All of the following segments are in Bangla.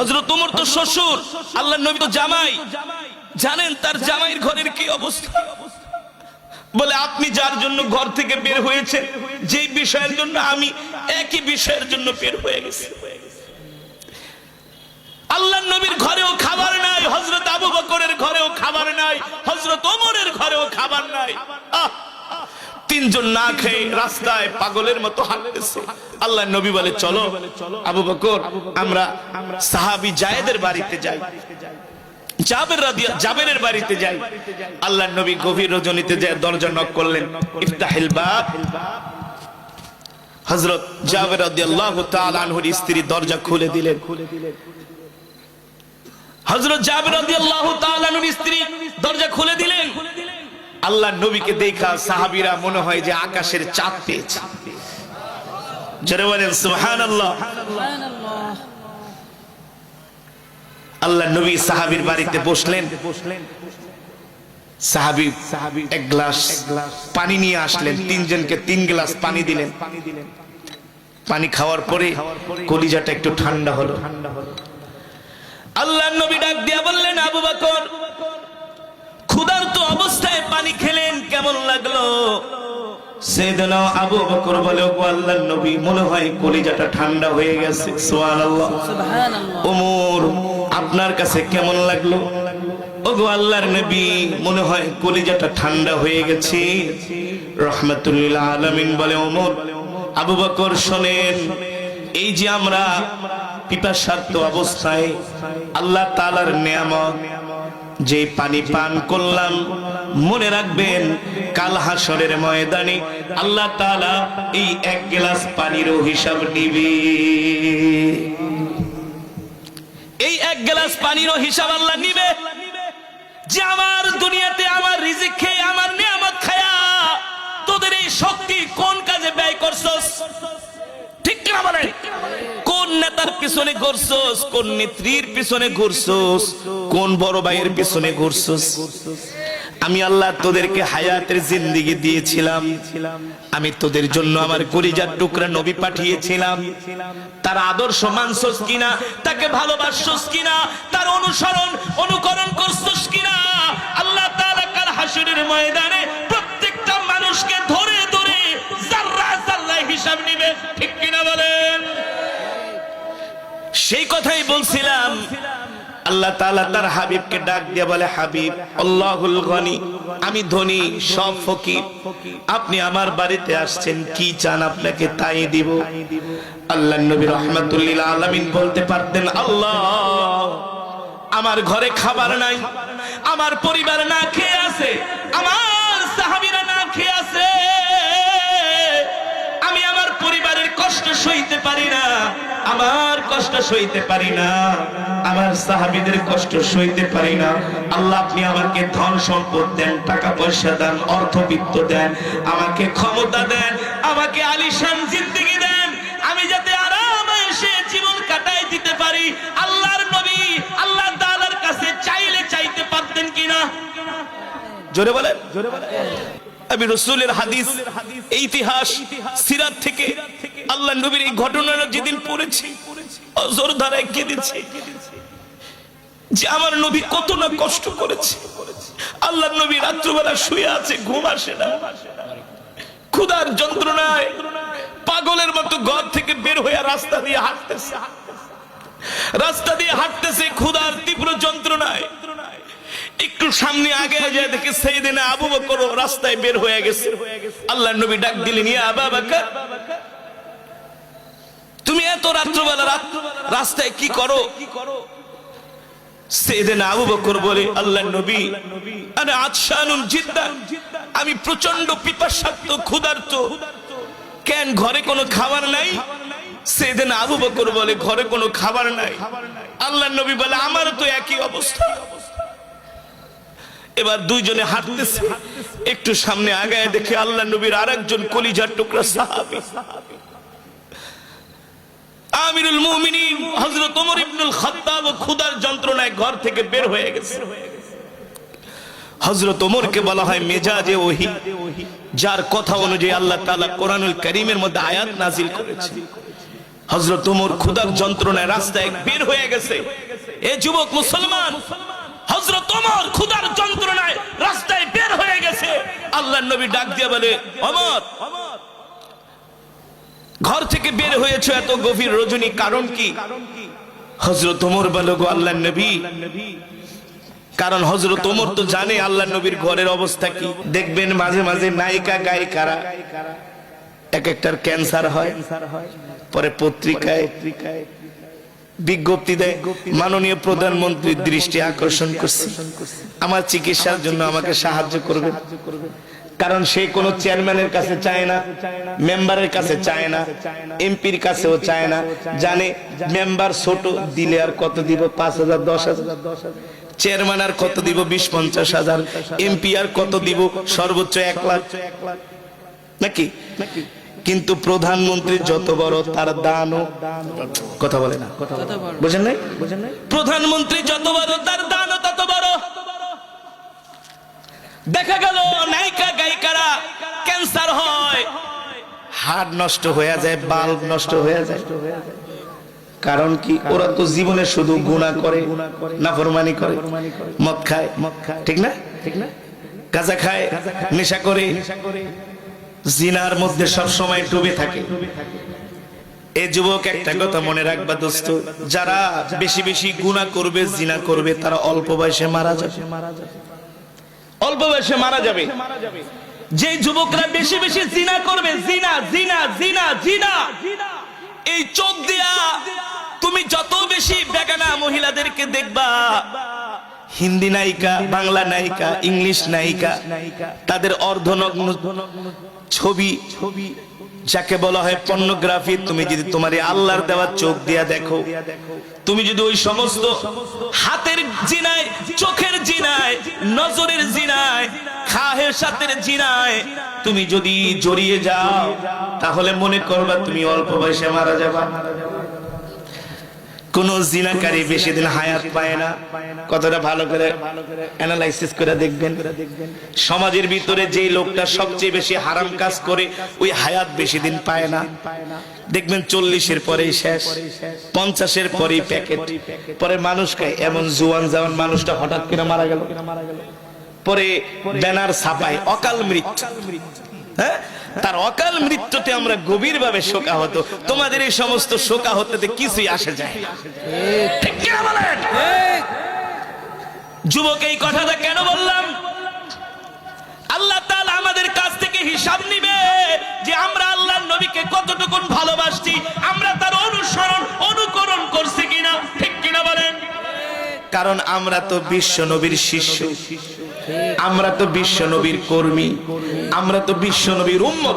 হজরত উমর তো শ্বশুর আল্লাহ নবী তো জামাই। জানেন তার জামাইয়ের ঘরের কি অবস্থা? বলে, আপনি যার জন্য ঘর থেকে বের হয়েছেন যেই বিষয়ের জন্য আমি একই বিষয়ের জন্য বের হয়ে গেছি। আল্লাহ নবীর ঘরেও খাবার নাই হজরত আবু বকরের ঘরেও খাবার নাই হজরত ওমরের ঘরেও খাবার নাই। আহ! তিনজন না খেয়ে রাস্তায় পাগলের মতো হাঁটতেছে। আল্লাহ নবী বলে, চলো, আবু বকর, আমরা সাহাবি জায়েদের বাড়িতে যাই। দরজা স্ত্রী দরজা খুলে দিলেন। আল্লাহ নবীকে দেখা সাহাবীরা মনে হয় যে আকাশের চাঁদ পেয়েছে। জোরে বলেন, সুবহানাল্লাহ। আল্লাহ নবী সাহাবীর বাড়িতে বসলেন। সাহাবী এক গ্লাস পানি নিয়ে আসলেন। তিনজনকে তিন গ্লাস পানি দিলেন। পানি খাওয়ার পরে কলিজাটা একটু ঠান্ডা হলো। আল্লাহ নবী ডাক দিয়া বললেন, আবু বকর ক্ষুধার্ত অবস্থায় পানি খেলেন কেমন লাগল? সেদিনও আবু বকর বলে ও আল্লাহর নবী মনে হয় কলিজাটা ঠান্ডা হয়ে গেছে। সুবহানাল্লাহ। ওমর আপনার কাছে কেমন লাগল? ওগো আল্লাহর নবী মনে হয় কলিজাটা ঠান্ডা হয়ে গেছে। রহমাতুল্লাহ আলামিন বলে ওমর আবু বকর শোনেন এই যে আমরা পিপাসার্থ অবস্থায় আল্লাহ তালার নিয়ামত যে পানি পান করলাম, মনে রাখবেন, কাল হাসরের ময়দানে আল্লাহ তাআলা এই এক গ্লাস পানিরও হিসাব নিবে। এই এক গ্লাস পানিরও হিসাব আল্লাহ নিবে। যে আমার দুনিয়াতে আমার রিজিক খেয়ে আমার নিয়ামত খায়া তোদের এই শক্তি কোন কাজে ব্যয় করছস? ঠিক কিনা বলেন? নেতার পিছনে ঘুরছস, কোন নেত্রীর পিছনে ঘুরছস, কোন বড় ভাইয়ের পিছনে ঘুরছস? আমি আল্লাহ তোদেরকে হায়াতের জিন্দিগি দিয়েছিলাম। আমি তোদের জন্য আমার কলিজার টুকরা নবী পাঠিয়েছিলাম। তার আদর্শ মানছস কিনা, তাকে ভালোবাসছস কিনা, তার অনুসরণ, অনুকরণ করছস কিনা? আল্লাহ তাআলা কাল হাসরের ময়দানে প্রত্যেকটা মানুষকে ধরে ধরে জাররা জাররা হিসাব নিবে। ঠিক কিনা বলেন? সেই কথাই বলছিলাম। আল্লাহ তাআলা তার হাবিবকে ডাক দিয়ে বলে, হাবিব, আল্লাহুল গনি, আমি ধনী, সব ফকির। আপনি আমার বাড়িতে আসছেন, কি চান আপনাকে তাই দিব? আল্লাহ নবী রহমাতুল্লিল আলামিন বলতে পারতেন, আল্লাহ, আমার ঘরে খাবার নাই, আমার পরিবার না খেয়ে আছে, আমার সাহাবীরা না খেয়ে আছে। আমি আমার পরিবারের কষ্ট সইতে পারি না আমার কষ্ট সইতে পারি না আমার সাহাবীদের কষ্ট সইতে পারি না। আল্লাহ আপনি আমাকে ধন সম্পদ দেন টাকা পয়সা দেন অর্থবিত্ত দেন আমাকে ক্ষমতা দেন আমাকে আলিশান জিন্দেগি দেন। আমি যাতে আরামে এসে জীবন কাটাই দিতে পারি। আল্লাহর নবী আল্লাহ তাআলার কাছে চাইলে চাইতে পারতেন কিনা? জোরে বলেন। জোরে বলেন। আমি রসুলের হাদিস ইতিহাস সিরাত থেকে আল্লাহ নবীর এই ঘটনাটা যেদিন পড়েছি, অজর ধারায় কেঁদেছি। যে আমার নবী কত না কষ্ট করেছে। আল্লাহ নবী রাত্রবেলা শুয়ে আছে, ঘুম আসে না। ক্ষুধার যন্ত্রণায় পাগলের মতো ঘর থেকে বের হয়ে রাস্তা দিয়ে হাঁটতেছে। রাস্তা দিয়ে হাঁটতেছে, ক্ষুধার তীব্র যন্ত্রণায়। একটু সামনে আগে যায় দেখে সেই দিনে আবু বকর রাস্তায় বের হয়ে গেছে। আল্লাহ নবী ডাক দিলেন, ইয়া আবা তুমি এত রাত্রবেলা রাত- রাস্তায় কি করো? আমি প্রচণ্ড কেন ঘরে কোনো খাবার নাই? সেদিন আবু বকর বলে, ঘরে কোনো খাবার নাই। আল্লাহ নবী বলে, আমার তো একই অবস্থা। এবার দুইজনে হাঁটতেছে। একটু সামনে আগায় দেখে আল্লাহ নবীর আর একজন কলিজার টুকরা সাহাবী। আমিরুল মুমিনিন, হযরত ওমর ইবনুল খাত্তাব ক্ষুধার যন্ত্রণায় ঘর থেকে বের হয়ে গেছে। হযরত ওমরকে বলা হয় মেজাজে ওহি, যার কথা অনুযায়ী আল্লাহ তাআলা কোরআনুল কারীমের মধ্যে আয়াত নাজিল করেছে। হজরত উমর ক্ষুদার যন্ত্রণায় রাস্তায় বের হয়ে গেছে। এ যুবক মুসলমান হজরত ওমর ক্ষুদার যন্ত্রণায় রাস্তায় বের হয়ে গেছে। আল্লাহ নবী ডাক দিয়ে বলে অমর ঘর থেকে বের হয়েছে এত গভীর রজনী কারণ কি? হজরত ওমর বলো গো আল্লাহ নবী। কারণ হজরত ওমর তো জানে আল্লাহ নবীর ঘরের অবস্থা কি। দেখবেন মাঝে মাঝে নায়িকা, গায়িকারা এক একটার ক্যান্সার হয়, পরে পত্রিকায় বিজ্ঞপ্তি দেয়, মাননীয় প্রধানমন্ত্রীর দৃষ্টি আকর্ষণ করছি। আমার চিকিৎসার জন্য আমাকে সাহায্য করবে কারণ সে কোনো চেয়ারম্যানের কাছে চায় না মেম্বারের কাছে চায় না এমপির কাছেও চায় না। জানে মেম্বার ছোট দিলে আর কত দিব? পাঁচ হাজার দশ হাজার। চেয়ারম্যান আর কত দিব? বিশ পঞ্চাশ হাজার। এমপি আর কত দিব? সর্বোচ্চ এক লাখ। নাকি? কিন্তু প্রধানমন্ত্রী যত বড় তার দানও কথা বলে না। বুঝেন নাই? প্রধানমন্ত্রী যত বড় তার দানও দেখা গেল, নায়িকা, গায়িকারা ক্যান্সার হয়। হাড় নষ্ট হয়ে যায়, বাল্ব নষ্ট হয়ে যায়। কারণ কি, ওরা তো জীবনে শুধু গুণা করে, নাফরমানি করে, মদ খায়। ঠিক না? ঠিক না গাঁজা খায়, নেশা করে। জিনার মধ্যে সব সময় ডুবে থাকে। এ যুবক, একটা কথা মনে রাখবা দোস্ত, যারা বেশি বেশি গুণা করবে, জিনা করবে, তারা অল্প বয়সে মারা যাবে মারা যাবে। অল্প বয়সে মারা যাবে। যে যুবকরা বেশি বেশি জিনা করবে, জিনা জিনা জিনা জিনা। এই চোখ দিয়া তুমি যত বেশি বেগানা মহিলাদেরকে দেখবা, হিন্দি নায়িকা, বাংলা নায়িকা, ইংলিশ নায়িকা, তাদের অর্ধনগ্ন ছবি ছবি যাকে বলা হয় পর্নোগ্রাফি তুমি যদি তোমার আল্লাহর দেওয়া চোখ দিয়া দেখো। তুমি যদি ওই সমস্ত হাতের জিনায় চোখের জিনায় নজরের জিনায় খাহের সাথের জিনায় তুমি যদি জড়িয়ে যাও তাহলে মনে করবা তুমি অল্প বয়সে মারা যাবা। কোন জিনাকারী বেশি দিন হায়াত পায় না। কতটা ভালো করে অ্যানালাইসিস করে দেখবেন। সমাজের ভিতরে যে লোকটা সবচেয়ে বেশি হারাম কাজ করে ওই হায়াত বেশি দিন পায় না। দেখবেন চল্লিশের পরেই শেষ পঞ্চাশের পরেই প্যাকেট পরে মানুষ খায় এমন জুয়ান জাওয়ান মানুষটা হঠাৎ করে মারা গেল। পরে ব্যানার ছাপায় অকাল মৃত্যু। হ্যাঁ? তার অকাল মৃত্যুতে আমরা গভীর ভাবে শোকা হতো তোমাদের এই সমস্ত শোকা হতে কিছুই আসে যায়? যুবক, এই কথাটা কেন বললাম? আল্লাহ আমাদের কাছ থেকে হিসাব নিবে যে আমরা আল্লাহর নবীকে কতটুকু ভালোবাসছি, আমরা তার অনুসরণ, অনুকরণ করছি কিনা, ঠিক কিনা বলেন? কারণ আমরা তো বিশ্ব নবীর শিষ্য। আমরা তো বিশ্ব নবীর কর্মী, আমরা তো বিশ্ব নবীর উম্মত।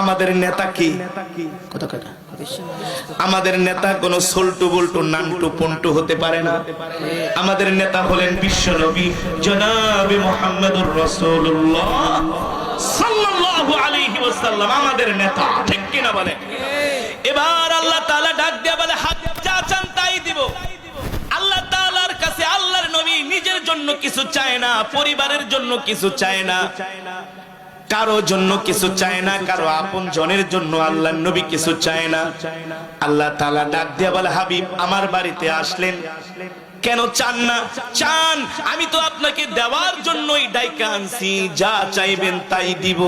আমাদের নেতা কি? কথা কথা আমাদের নেতা কোন সল্টু বল্টু, নান্টু, পন্টু হতে পারে না। আমাদের নেতা হলেন বিশ্ব নবী, জনাবে মোহাম্মদুর রাসূলুল্লাহ সাল্লাল্লাহু আলাইহি ওয়াসাল্লাম। আমাদের নেতা ঠিক কিনা বলে এবার আল্লাহ তাআলা ডাক দিয়ে বলে হাত যা চান তাই দিব আল্লাহ তাআলার কাছে আল্লাহর নবী নিজের জন্য কিছু চায় না, পরিবারের জন্য কিছু চায় না, কারও জন্য কিছু চায় না, কারও আপন জনের জন্য আল্লাহ নবী কিছু চায় না। আল্লাহ তালা ডাক দিয়ে বলে, হাবিব, আমার বাড়িতে আসলেন। কেন চান না? চান, আমি তো আপনাকে দেওয়ার জন্যই ডাইকা আনছি, যা চাইবেন তাই দিব।